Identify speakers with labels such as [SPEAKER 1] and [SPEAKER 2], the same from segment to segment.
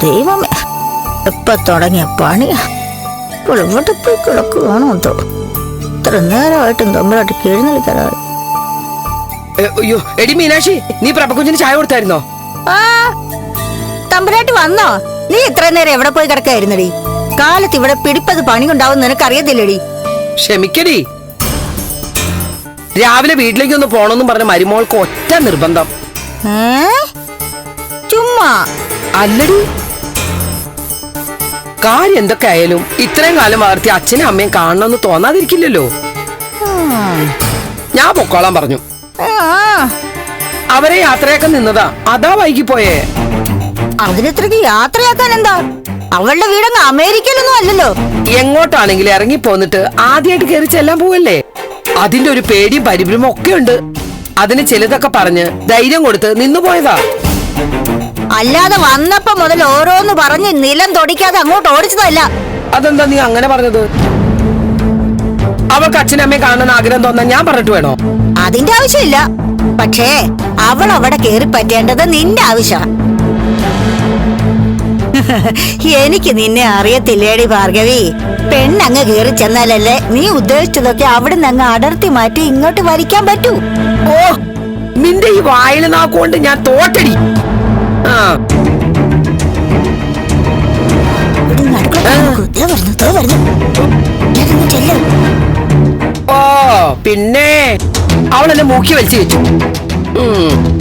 [SPEAKER 1] ദൈവമേ. എപ്പ തുടങ്ങിയ ഇപ്പോൾ ഇവിടെ പോയി കിടക്കുകയാണോ എന്തോ. ഇത്ര നേരമായിട്ടും തമ്മിലായിട്ട് എഴുന്നള്ളിക്കാറായി
[SPEAKER 2] ഏ, അയ്യോ എടി മീനാക്ഷി നീ പ്രഭകുഞ്ഞിന് ചായ കൊടുത്തായിരുന്നോ?
[SPEAKER 1] ആ തമ്പുരാട്ടി വന്നോ? നീ ഇത്ര നേരം എവിടെ പോയി കിടക്കായിരുന്നടി? കാലത്ത് ഇവിടെ പിടിപ്പത് പണി ഉണ്ടാവും നിനക്കറിയത്തില്ലടി.
[SPEAKER 2] ക്ഷമിക്കടി. രാവിലെ വീട്ടിലേക്ക് ഒന്ന് പോണെന്നും പറഞ്ഞ മരുമോൾക്ക് ഒറ്റ നിർബന്ധം.
[SPEAKER 1] ഏ? ചുമ്മാ.
[SPEAKER 2] അല്ലടി. കാര്യം എന്തൊക്കെ ആയാലും ഇത്രയും കാലം വളർത്തി അച്ഛനും അമ്മയും കാണണമെന്ന് തോന്നാതിരിക്കില്ലല്ലോ. ഞാൻ പൊക്കോളാൻ പറഞ്ഞു. അവരെ യാത്രയാക്കാൻ നിന്നതാ. അതാ വൈകി
[SPEAKER 1] പോയേ. അതിനെത്രക്ക് യാത്രയാക്കാൻ എന്താ? അവളുടെ വീടങ്ങ് അമേരിക്കയിലൊന്നും അല്ലല്ലോ.
[SPEAKER 2] എങ്ങോട്ടാണെങ്കിലും ഇറങ്ങി പോന്നിട്ട് ആദ്യമായിട്ട് കയറി ചെല്ലാൻ പോവല്ലേ? അതിന്റെ ഒരു പേടിയും പരിഭ്രമം ഒക്കെ ഉണ്ട്. അതിന് ചിലതൊക്കെ പറഞ്ഞ് ധൈര്യം കൊടുത്ത് നിന്നു പോയതാ.
[SPEAKER 1] അല്ലാതെ വന്നപ്പോ മുതൽ ഓരോന്ന് പറഞ്ഞ് നിലം തൊടിക്കാതെ അങ്ങോട്ട് ഓടിച്ചതല്ല.
[SPEAKER 2] അതെന്താ നീ അങ്ങനെ പറഞ്ഞത്? അവൾക്ക് അച്ഛനമ്മയെ കാണുന്ന ആഗ്രഹം തോന്നാൻ ഞാൻ പറഞ്ഞിട്ട് വേണോ?
[SPEAKER 1] അതിന്റെ ആവശ്യമില്ല. പക്ഷേ അവൾ അവിടെ കേറി പറ്റേണ്ടത് നിന്റെ ആവശ്യമാണ്. എനിക്ക് നിന്നെ അറിയത്തില്ലേടി ഭാർഗവി. പെണ്ണങ്ങ് കേറി ചെന്നാലല്ലേ നീ ഉദ്ദേശിച്ചതൊക്കെ അവിടെ നിന്ന് അങ്ങ് അടർത്തി മാറ്റി ഇങ്ങോട്ട് വലിക്കാൻ പറ്റൂ.
[SPEAKER 2] ഓ നിന്റെ ഈ വായിൽ നാക്കുകൊണ്ട് ഞാൻ തോറ്റടി.
[SPEAKER 1] ദേ വരുന്നു, എന്നെ ചെല്ലും.
[SPEAKER 2] ഓ പിന്നെ അവളെന്നെ മൂക്കി വലിച്ചു വെച്ചു. ഉം.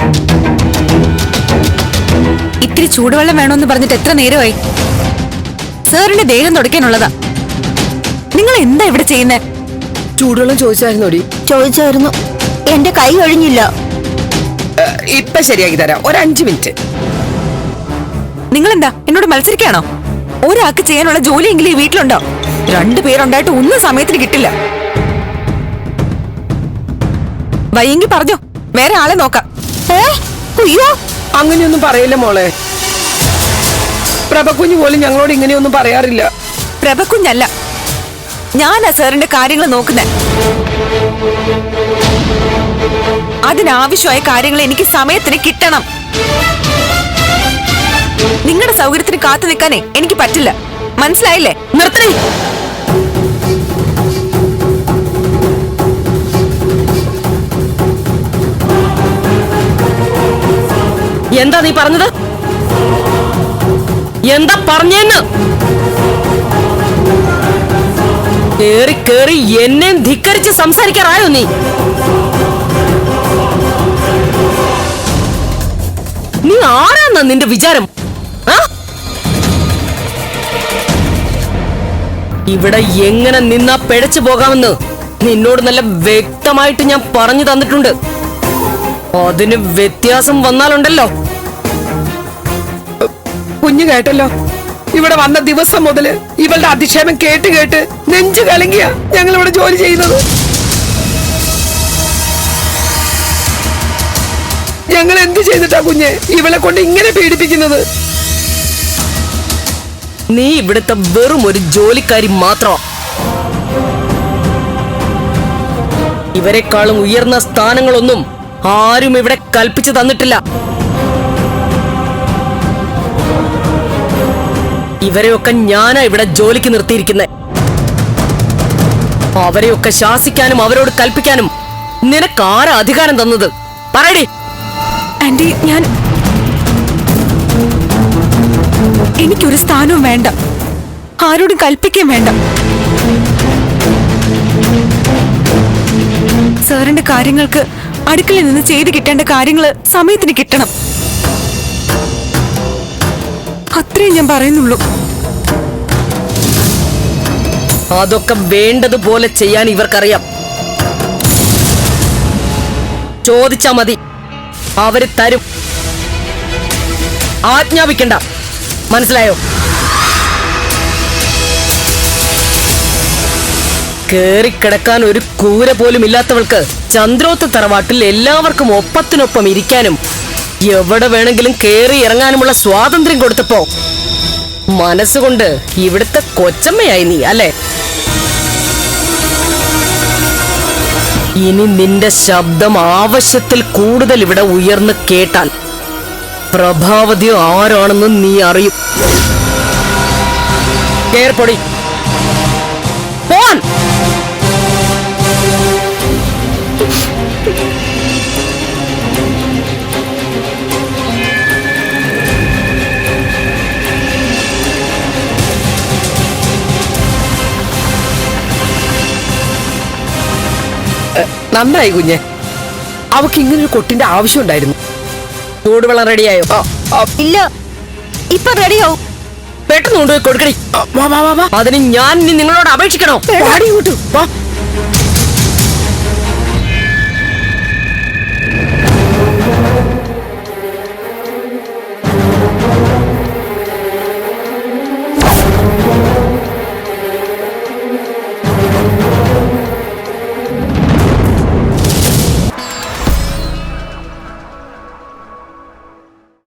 [SPEAKER 3] ഇത്തിരി ചൂടുവെള്ളം വേണമെന്ന് പറഞ്ഞിട്ട് എത്ര നേരമായി? സാറിന്റെ ദേഹം തുടയ്ക്കാനുള്ളതാ. നിങ്ങൾ എന്താ ഇവിടെ ചെയ്യുന്നേ?
[SPEAKER 2] ചൂടുവെള്ളം ചോദിച്ചായിരുന്നോടി.
[SPEAKER 1] ചോദിച്ചായിരുന്നു. എന്റെ കൈ ഒഴിഞ്ഞില്ല.
[SPEAKER 2] ഏ, ഇപ്പൊ ശരിയാക്കി തരാം. ഒരു അഞ്ചു മിനിറ്റ്.
[SPEAKER 3] നിങ്ങൾ എന്താ എന്നോട് മത്സരിക്കാണോ? ഒരാൾക്ക് ചെയ്യാനുള്ള ജോലിയെങ്കിലും ഈ വീട്ടിലുണ്ടോ? രണ്ടു പേരുണ്ടായിട്ട് ഒന്നും സമയത്തിന് കിട്ടില്ല. വയ്യെങ്കി പറഞ്ഞോ വേറെ ആളെ നോക്കാം.
[SPEAKER 1] ഏ അയ്യോ.
[SPEAKER 2] അങ്ങനെയൊന്നും പറയില്ല മോളെ. പ്രഭക്കുഞ്ഞ് പോലും ഞങ്ങളോട് ഇങ്ങനെയൊന്നും പറയാറില്ല.
[SPEAKER 3] പ്രഭക്കുഞ്ഞല്ല ഞാനാ സാറിന്റെ കാര്യങ്ങൾ നോക്കുന്നേ. അതിനാവശ്യമായ കാര്യങ്ങൾ എനിക്ക് സമയത്തിന് കിട്ടണം. നിങ്ങളുടെ സൗകര്യത്തിന് കാത്തു നിൽക്കാനേ എനിക്ക് പറ്റില്ല. മനസ്സിലായില്ലേ? നിർത്തണേ
[SPEAKER 2] എന്താ നീ പറഞ്ഞത്? എന്താ പറഞ്ഞെന്ന്? കേറി കേറി എന്നെ ധിക്കരിച്ച് സംസാരിക്കാറായോ നീ? നീ ആരാന്നാ നിന്റെ വിചാരം? ഇവിടെ എങ്ങനെ നിന്നാ പിഴച്ചു പോകാമെന്ന് നിന്നോട് നല്ല വ്യക്തമായിട്ട് ഞാൻ പറഞ്ഞു തന്നിട്ടുണ്ട്. അതിന് വ്യത്യാസം വന്നാലുണ്ടല്ലോ. കുഞ്ഞു കേട്ടല്ലോ. ഇവിടെ വന്ന ദിവസം മുതൽ ഇവളുടെ അധിക്ഷേപം കേട്ട് കേട്ട് നെഞ്ചു കലങ്ങിയ ഞങ്ങൾ ഇവിടെ ജോലി ചെയ്യുന്നത്. ഞങ്ങൾ എന്ത് ചെയ്തിട്ടാ കുഞ്ഞെ ഇവളെ കൊണ്ട് ഇങ്ങനെ പീഡിപ്പിക്കുന്നത്? നീ ഇവിടുത്തെ വെറും ഒരു ജോലിക്കാരി മാത്രം ഇവരെക്കാളും ഉയർന്ന സ്ഥാനങ്ങളൊന്നും ആരും ഇവിടെ കൽപ്പിച്ചു തന്നിട്ടില്ല. ഇവരെയൊക്കെ ഞാനാ ഇവിടെ ജോലിക്ക് നിർത്തിയിരിക്കുന്നത് അവരെയൊക്കെ ശാസിക്കാനും അവരോട് കൽപ്പിക്കാനും നിനക്ക് ആരാ അധികാരം തന്നത്? പറയടി.
[SPEAKER 3] ഞാൻ എനിക്കൊരു സ്ഥാനവും വേണ്ട. ആരോടും കൽപ്പിക്കുകയും വേണ്ട. സാറിന്റെ കാര്യങ്ങൾക്ക് അടുക്കളയിൽ നിന്ന് ചെയ്ത് കിട്ടേണ്ട കാര്യങ്ങൾ സമയത്തിന് കിട്ടണം. അത്രേ ഞാൻ പറയുന്നുള്ളൂ.
[SPEAKER 2] അതൊക്കെ വേണ്ടതുപോലെ ചെയ്യാൻ ഇവർക്കറിയാം. ചോദിച്ചാ മതി. അവർ തരും. ആജ്ഞാപിക്കണ്ട. മനസ്സിലായോ? കേറിക്കിടക്കാൻ ഒരു കൂര പോലും ഇല്ലാത്തവൾക്ക് ചന്ദ്രോത്ത് തറവാട്ടിൽ എല്ലാവർക്കും ഒപ്പത്തിനൊപ്പം ഇരിക്കാനും എവിടെ വേണമെങ്കിലും കേറി ഇറങ്ങാനുമുള്ള സ്വാതന്ത്ര്യം കൊടുത്തപ്പോ മനസ്സുകൊണ്ട് ഇവിടുത്തെ കൊച്ചമ്മയായി നീ അല്ലേ? ഇനി നിന്റെ ശബ്ദം ആവശ്യത്തിൽ കൂടുതൽ ഇവിടെ ഉയർന്ന് കേട്ടാൽ പ്രഭാവതി ആരാണെന്ന് നീ അറിയും. കേർപ്പൊടി നന്നായി കുഞ്ഞെ. അവക്ക് ഇങ്ങനൊരു കൊട്ടിന്റെ ആവശ്യം ഉണ്ടായിരുന്നു ചൂടുവെള്ളം റെഡിയായോ
[SPEAKER 1] ഇല്ല. ഇപ്പൊ റെഡിയോ
[SPEAKER 2] പെട്ടെന്ന് കൊണ്ടുപോയി കൊടുക്കണേ വാ, വാ, വാ, വാ. അതിന് ഞാൻ നിങ്ങളോട് അപേക്ഷിക്കണോ? പാടി കൂട്ടു വാ.